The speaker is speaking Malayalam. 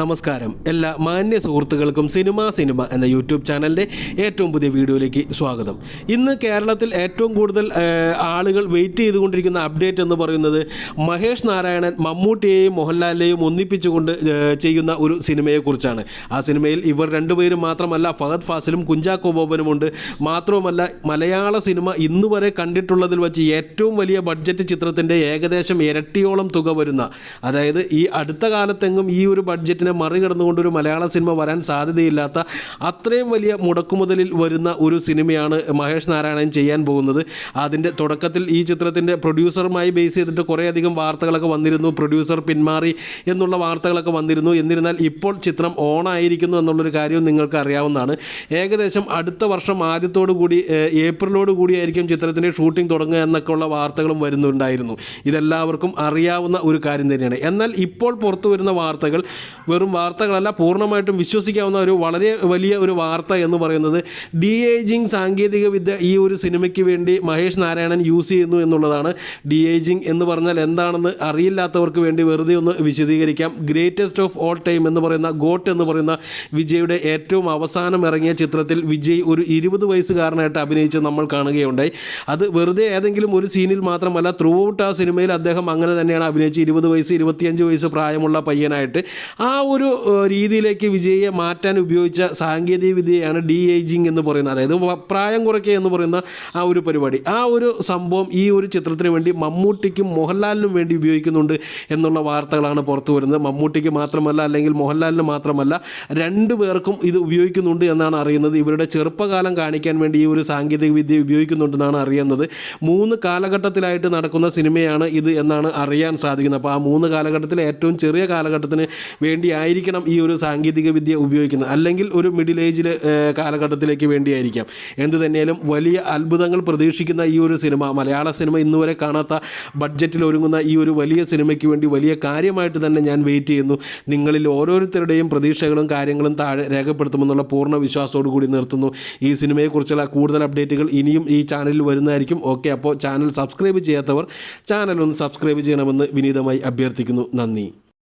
നമസ്കാരം. എല്ലാ മാന്യ സുഹൃത്തുക്കൾക്കും സിനിമ സിനിമ എന്ന യൂട്യൂബ് ചാനലിന്റെ ഏറ്റവും പുതിയ വീഡിയോയിലേക്ക് സ്വാഗതം. ഇന്ന് കേരളത്തിൽ ഏറ്റവും കൂടുതൽ ആളുകൾ വെയിറ്റ് ചെയ്തുകൊണ്ടിരിക്കുന്ന അപ്ഡേറ്റ് എന്ന് പറയുന്നത് മഹേഷ് നാരായണൻ മമ്മൂട്ടിയെയും മോഹൻലാലിനെയും ഒന്നിപ്പിച്ചുകൊണ്ട് ചെയ്യുന്ന ഒരു സിനിമയെക്കുറിച്ചാണ്. ആ സിനിമയിൽ ഇവർ രണ്ടുപേരും മാത്രമല്ല ഫഹദ് ഫാസിലും കുഞ്ചാക്കോ ബോബനുമുണ്ട് മാത്രവുമല്ല മലയാള സിനിമ ഇന്നുവരെ കണ്ടിട്ടുള്ളതിൽ വെച്ച് ഏറ്റവും വലിയ ബഡ്ജറ്റ് ചിത്രത്തിന്റെ ഏകദേശം ഇരട്ടിയോളം തുക വരുന്ന അതായത് ഈ അടുത്ത കാലത്തെങ്ങും ഈ ഒരു ബഡ്ജറ്റിനെ മറികടന്നുകൊണ്ട് ഒരു മലയാള സിനിമ വരാൻ സാധ്യതയില്ലാത്ത അത്രയും വലിയ മുടക്കുമുതലിൽ വരുന്ന ഒരു സിനിമയാണ് മഹേഷ് നാരായണൻ ചെയ്യാൻ പോകുന്നത്. അതിന്റെ തുടക്കത്തിൽ ഈ ചിത്രത്തിന്റെ പ്രൊഡ്യൂസറുമായി ബേസ് ചെയ്തിട്ട് കുറേയധികം വാർത്തകളൊക്കെ വന്നിരുന്നു. പ്രൊഡ്യൂസർ പിന്മാറി എന്നുള്ള വാർത്തകളൊക്കെ വന്നിരുന്നു. എന്നിരുന്നാൽ ഇപ്പോൾ ചിത്രം ഓണായിരിക്കുന്നു എന്നുള്ളൊരു കാര്യവും നിങ്ങൾക്ക് അറിയാവുന്നതാണ് ഏകദേശം അടുത്ത വർഷം ആദ്യത്തോടു കൂടി ഏപ്രിലോട് കൂടിയായിരിക്കും ചിത്രത്തിന്റെ ഷൂട്ടിംഗ് തുടങ്ങുക എന്നൊക്കെയുള്ള വാർത്തകളും വരുന്നുണ്ടായിരുന്നു. ഇതെല്ലാവർക്കും അറിയാവുന്ന ഒരു കാര്യം തന്നെയാണ്. എന്നാൽ ഇപ്പോൾ പുറത്തു വരുന്ന വാർത്തകൾ വെറും വാർത്തകളല്ല പൂർണമായിട്ടും വിശ്വസിക്കാവുന്ന ഒരു വളരെ വലിയ ഒരു വാർത്ത എന്ന് പറയുന്നത് ഡി ഏജിങ് സാങ്കേതിക വിദ്യ ഈ ഒരു സിനിമയ്ക്ക് വേണ്ടി മഹേഷ് നാരായണൻ യൂസ് ചെയ്യുന്നു എന്നുള്ളതാണ്. ഡി ഏജിങ് എന്ന് പറഞ്ഞാൽ എന്താണെന്ന് അറിയില്ലാത്തവർക്ക് വേണ്ടി വെറുതെ ഒന്ന് വിശദീകരിക്കാം. ഗ്രേറ്റസ്റ്റ് ഓഫ് ഓൾ ടൈം എന്ന് പറയുന്ന ഗോട്ട് എന്ന് പറയുന്ന വിജയുടെ ഏറ്റവും അവസാനം ഇറങ്ങിയ ചിത്രത്തിൽ വിജയ് ഒരു ഇരുപത് വയസ്സുകാരനായിട്ട് അഭിനയിച്ച് നമ്മൾ കാണുകയുണ്ടായി. അത് വെറുതെ ഏതെങ്കിലും ഒരു സീനിൽ മാത്രമല്ല ത്രൂ ഔട്ട് ആ സിനിമയിൽ അദ്ദേഹം അങ്ങനെ തന്നെയാണ് അഭിനയിച്ച് ഇരുപത് വയസ്സ് ഇരുപത്തിയഞ്ച് വയസ്സ് പ്രായമുള്ള പയ്യനായിട്ട്. ആ ഒരു രീതിയിലേക്ക് വിജയിയെ മാറ്റാൻ ഉപയോഗിച്ച സാങ്കേതിക വിദ്യയാണ് ഡി ഏജിങ് എന്ന് പറയുന്നത്. അതായത് പ്രായം കുറയ്ക്കുക എന്ന് പറയുന്ന ആ ഒരു പരിപാടി. ആ ഒരു സംഭവം ഈ ഒരു ചിത്രത്തിന് വേണ്ടി മമ്മൂട്ടിക്കും മോഹൻലാലിനും വേണ്ടി ഉപയോഗിക്കുന്നുണ്ട് എന്നുള്ള വാർത്തകളാണ് പുറത്തു വരുന്നത്. മമ്മൂട്ടിക്ക് മാത്രമല്ല അല്ലെങ്കിൽ മോഹൻലാലിന് മാത്രമല്ല രണ്ടു പേർക്കും ഇത് ഉപയോഗിക്കുന്നുണ്ട് എന്നാണ് അറിയുന്നത്. ഇവരുടെ ചെറുപ്പകാലം കാണിക്കാൻ വേണ്ടി ഈ ഒരു സാങ്കേതിക വിദ്യ ഉപയോഗിക്കുന്നുണ്ടെന്നാണ് അറിയുന്നത്. മൂന്ന് കാലഘട്ടത്തിലായിട്ട് നടക്കുന്ന സിനിമയാണ് ഇത് എന്നാണ് അറിയാൻ സാധിക്കുന്നത്. അപ്പോൾ ആ മൂന്ന് കാലഘട്ടത്തിൽ ഏറ്റവും ചെറിയ കാലഘട്ടത്തിന് വേണ്ടിയായിരിക്കണം ഈ ഒരു സാങ്കേതിക വിദ്യ ഉപയോഗിക്കുന്നത്. അല്ലെങ്കിൽ ഒരു മിഡിൽ ഏജിൽ കാലഘട്ടത്തിലേക്ക് വേണ്ടിയായിരിക്കാം. എന്ത് തന്നെയാലും വലിയ അത്ഭുതങ്ങൾ പ്രതീക്ഷിക്കുന്ന ഈ ഒരു സിനിമ മലയാള സിനിമ ഇന്നുവരെ കാണാത്ത ബഡ്ജറ്റിൽ ഒരുങ്ങുന്ന ഈ ഒരു വലിയ സിനിമയ്ക്ക് വേണ്ടി വലിയ കാര്യമായിട്ട് തന്നെ ഞാൻ വെയിറ്റ് ചെയ്യുന്നു. നിങ്ങളിൽ ഓരോരുത്തരുടെയും പ്രതീക്ഷകളും കാര്യങ്ങളും താഴെ രേഖപ്പെടുത്തുമെന്നുള്ള പൂർണ വിശ്വാസത്തോടു കൂടി നിർത്തുന്നു. ഈ സിനിമയെക്കുറിച്ചുള്ള കൂടുതൽ അപ്ഡേറ്റുകൾ ഇനിയും ഈ ചാനലിൽ വരുന്നതായിരിക്കും. ഓക്കെ അപ്പോൾ ചാനൽ സബ്സ്ക്രൈബ് ചെയ്യാത്തവർ ചാനൽ ഒന്ന് സബ്സ്ക്രൈബ് ചെയ്യണമെന്ന് വിനീതമായി അഭ്യർത്ഥിക്കുന്നു. നന്ദി.